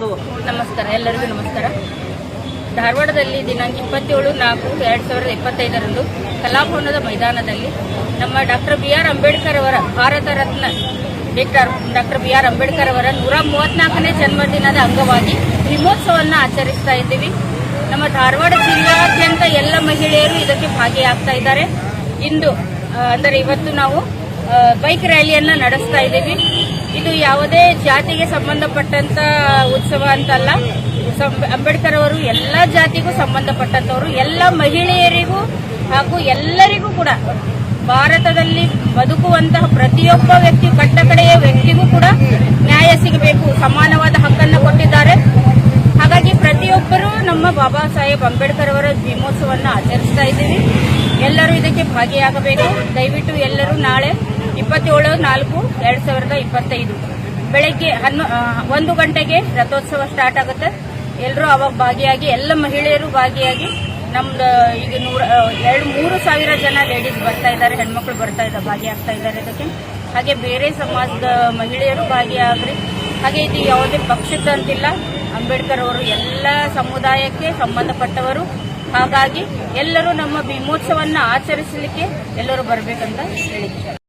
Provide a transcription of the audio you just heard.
ಹೇಳ್ಬೋದು ನಮಸ್ಕಾರ, ಎಲ್ಲರಿಗೂ ನಮಸ್ಕಾರ. ಧಾರವಾಡದಲ್ಲಿ ದಿನಾಂಕ ಇಪ್ಪತ್ತೇಳು ನಾಲ್ಕು ಎರಡು ಸಾವಿರದ ಇಪ್ಪತ್ತೈದರಂದು ಕಲಾಭವನದ ಮೈದಾನದಲ್ಲಿ ನಮ್ಮ ಡಾಕ್ಟರ್ ಬಿ ಆರ್ ಅಂಬೇಡ್ಕರ್ ಅವರ Bharat Ratna doctor doctor B R Ambedkar ಅವರ ನೂರ ಮೂವತ್ನಾಲ್ಕನೇ ಜನ್ಮದಿನದ ಅಂಗವಾಗಿ ಹಿಮೋತ್ಸವವನ್ನು ಆಚರಿಸ್ತಾ ಇದ್ದೀವಿ. ನಮ್ಮ ಧಾರವಾಡ ಜಿಲ್ಲಾದ್ಯಂತ ಎಲ್ಲ ಮಹಿಳೆಯರು ಇದಕ್ಕೆ ಭಾಗಿಯಾಗ್ತಾ ಇದ್ದಾರೆ. ಇಂದು ಅಂದರೆ ಇವತ್ತು ನಾವು ಬೈಕ್ ರ್ಯಾಲಿಯನ್ನು ನಡೆಸ್ತಾ ಇದ್ದೀವಿ. ಇದು ಯಾವುದೇ ಜಾತಿಗೆ ಸಂಬಂಧಪಟ್ಟಂತ ಉತ್ಸವ ಅಂತಲ್ಲ. ಅಂಬೇಡ್ಕರ್ ಅವರು ಎಲ್ಲ ಜಾತಿಗೂ ಸಂಬಂಧಪಟ್ಟಂತವರು, ಎಲ್ಲ ಮಹಿಳೆಯರಿಗೂ ಹಾಗೂ ಎಲ್ಲರಿಗೂ ಕೂಡ ಭಾರತದಲ್ಲಿ ಬದುಕುವಂತಹ ಪ್ರತಿಯೊಬ್ಬ ವ್ಯಕ್ತಿ ಕಟ್ಟಕಡೆಯ ವ್ಯಕ್ತಿಗೂ ಕೂಡ ನ್ಯಾಯ ಸಿಗಬೇಕು, ಸಮಾನವಾದ ಹಕ್ಕನ್ನು ಕೊಟ್ಟಿದ್ದಾರೆ. ಹಾಗಾಗಿ ಪ್ರತಿಯೊಬ್ಬರು ನಮ್ಮ ಬಾಬಾ ಸಾಹೇಬ್ ಅಂಬೇಡ್ಕರ್ ಅವರ ದಿನೋತ್ಸವವನ್ನು ಆಚರಿಸ್ತಾ ಇದ್ದೀವಿ. ಎಲ್ಲರೂ ಇದಕ್ಕೆ ಭಾಗಿಯಾಗಬೇಕು. ದಯವಿಟ್ಟು ಎಲ್ಲರೂ ನಾಳೆ ಇಪ್ಪತ್ತೇಳು, ನಾಲ್ಕು, ಎರಡ್ ಸಾವಿರದ ಇಪ್ಪತ್ತೈದು. ಬೆಳಗ್ಗೆ ಹನ್ನೊ ಒಂದು ಗಂಟೆಗೆ ರಥೋತ್ಸವ ಸ್ಟಾರ್ಟ್ ಆಗುತ್ತೆ. ಎಲ್ಲರೂ ಅವಾಗ ಭಾಗಿಯಾಗಿ, ಎಲ್ಲ ಮಹಿಳೆಯರು ಭಾಗಿಯಾಗಿ ನಮ್ದು, ಈಗ ನೂರ ಎರಡು, ಮೂರು ಸಾವಿರ ಜನ ಲೇಡೀಸ್ ಬರ್ತಾ ಇದ್ದಾರೆ, ಹೆಣ್ಮಕ್ಳು ಬರ್ತಾ ಇದ್ದಾರೆ, ಭಾಗಿಯಾಗ್ತಾ ಇದ್ದಾರೆ ಇದಕ್ಕೆ. ಹಾಗೆ ಬೇರೆ ಸಮಾಜದ ಮಹಿಳೆಯರು ಭಾಗಿಯಾಗ್ರಿ. ಹಾಗೆ ಇದು ಯಾವುದೇ ಪಕ್ಷದಂತಿಲ್ಲ ಅಂಬೇಡ್ಕರ್ ಅವರು ಎಲ್ಲ ಸಮುದಾಯಕ್ಕೆ ಸಂಬಂಧಪಟ್ಟವರು. ಹಾಗಾಗಿ ಎಲ್ಲರೂ ನಮ್ಮ ಭೀಮೋತ್ಸವವನ್ನು ಆಚರಿಸಲಿಕ್ಕೆ ಎಲ್ಲರೂ ಬರಬೇಕಂತ ಹೇಳಿದ್ದಾರೆ.